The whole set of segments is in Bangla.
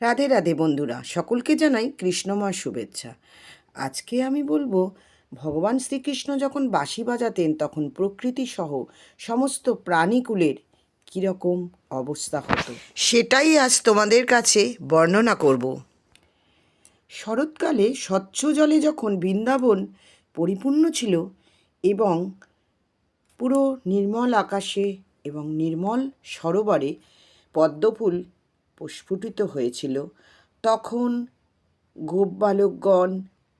রাধে রাধে বন্ধুরা সকলকে জানাই কৃষ্ণময় শুভেচ্ছা। আজকে আমি বলব ভগবান শ্রীকৃষ্ণ যখন বাঁশি বাজাতেন তখন প্রকৃতি সহ সমস্ত প্রাণীকুলের কীরকম অবস্থা হতো। সেটাই আজ তোমাদের কাছে বর্ণনা করব। শরৎকালে স্বচ্ছ জলে যখন বৃন্দাবন পরিপূর্ণ ছিল এবং পুরো নির্মল আকাশে এবং নির্মল সরোবরে পদ্মফুল প্রস্ফুটিত হয়েছিল। তখন গোপ বালকগণ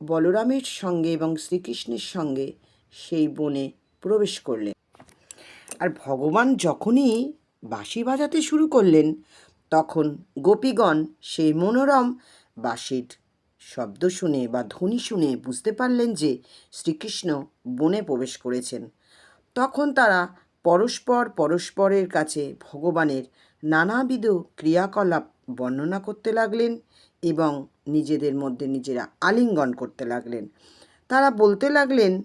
বলরামের সঙ্গে এবং শ্রীকৃষ্ণের সঙ্গে সেই বনে প্রবেশ করলেন। আর ভগবান যখনই বাঁশি বাজাতে শুরু করলেন, তখন গোপীগণ সেই মনোরম বাঁশির শব্দ শুনে বা ধ্বনি শুনে বুঝতে পারলেন যে শ্রীকৃষ্ণ বনে প্রবেশ করেছেন। তখন তারা পরস্পর পরস্পরের কাছে ভগবানের নানাবিধ ক্রিয়াকলাপ বর্ণনা করতে লাগলেন এবং নিজেদের মধ্যে নিজেরা আলিঙ্গন করতে লাগলেন। তারা বলতে লাগলেন,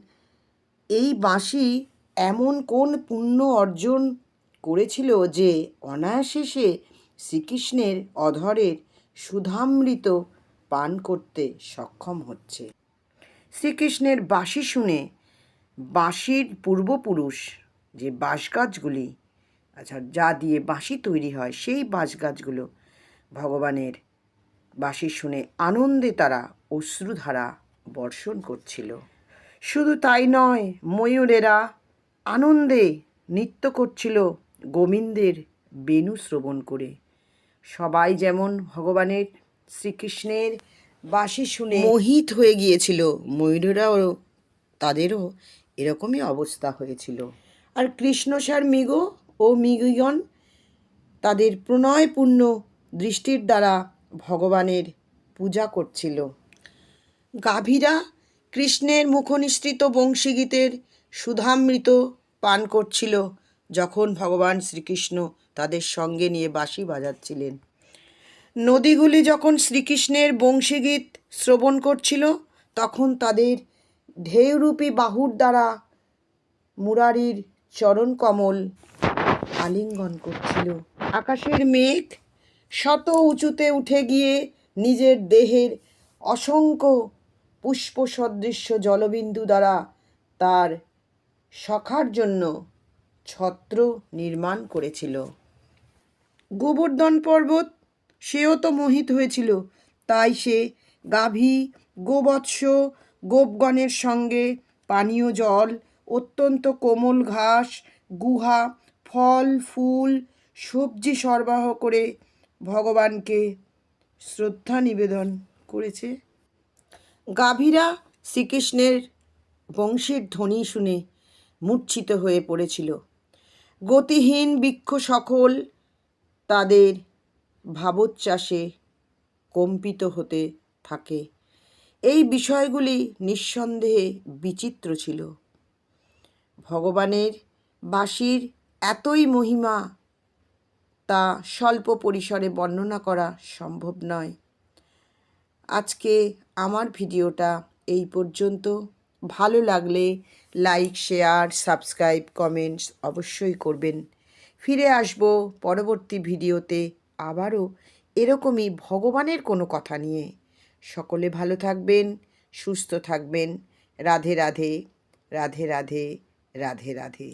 এই বাঁশি এমন কোন পুণ্য অর্জন করেছিল যে অনায়াসে সে শ্রীকৃষ্ণের অধরের সুধামৃত পান করতে সক্ষম হচ্ছে? শ্রীকৃষ্ণের বাঁশি শুনে বাঁশির পূর্বপুরুষ যে বাঁশ গাছগুলি আচ্ছা যা দিয়ে বাঁশি তৈরি হয়, সেই বাঁশ গাছগুলো ভগবানের বাঁশি শুনে আনন্দে তারা অশ্রুধারা বর্ষণ করছিল। শুধু তাই নয়, ময়ূরেরা আনন্দে নৃত্য করছিল গোবিন্দের বেণু শ্রবণ করে। সবাই যেমন ভগবানের শ্রীকৃষ্ণের বাঁশি শুনে মোহিত হয়ে গিয়েছিল, ময়ূরেরাও তাদেরও এরকমই অবস্থা হয়েছিল। আর কৃষ্ণসার মৃগ ও মৃগীগণ তাদের প্রণয়পূর্ণ দৃষ্টির দ্বারা ভগবানের পূজা করছিল। গাভীরা কৃষ্ণের মুখনিসৃত বংশীগীতের সুধামৃত পান করছিল যখন ভগবান শ্রীকৃষ্ণ তাদের সঙ্গে নিয়ে বাঁশি বাজাচ্ছিলেন। নদীগুলি যখন শ্রীকৃষ্ণের বংশীগীত শ্রবণ করছিল, তখন তাদের ঢেউরূপী বাহুর দ্বারা মুরারির চরণ কমল আলিঙ্গন করছিল। আকাশের মেঘ শত উঁচুতে উঠে গিয়ে নিজের দেহের অসংখ্য পুষ্প সদৃশ্য জলবিন্দু দ্বারা তার সখার জন্য ছত্র নির্মাণ করেছিল। গোবর্ধন পর্বত সেও তো মোহিত হয়েছিল, তাই সে গাভী, গোবৎস, গোপগণের সঙ্গে পানীয় জল, অত্যন্ত কোমল ঘাস, গুহা ফল, ফুল, সবজি সরবরাহ করে ভগবানকে শ্রদ্ধা নিবেদন করেছে। গাভীরা শ্রীকৃষ্ণের বংশের ধ্বনি শুনে মূর্ছিত হয়ে পড়েছিল। গতিহীন বৃক্ষ সকল তাদের ভাবোচ্ছ্বাসে কম্পিত হতে থাকে। এই বিষয়গুলি নিঃসন্দেহে বিচিত্র ছিল। ভগবানের বাঁশির এতই মহিমা তা স্বল্প পরিসরে বর্ণনা করা সম্ভব নয়। আজকে আমার ভিডিওটা এই পর্যন্ত। ভালো লাগলে লাইক শেয়ার সাবস্ক্রাইব কমেন্টস অবশ্যই করবেন। ফিরে আসব পরবর্তী ভিডিওতে আবারও এরকমই ভগবানের কোনো কথা নিয়ে। সকলে ভালো থাকবেন, সুস্থ থাকবেন। রাধে রাধে রাধে রাধে রাধে রাধে।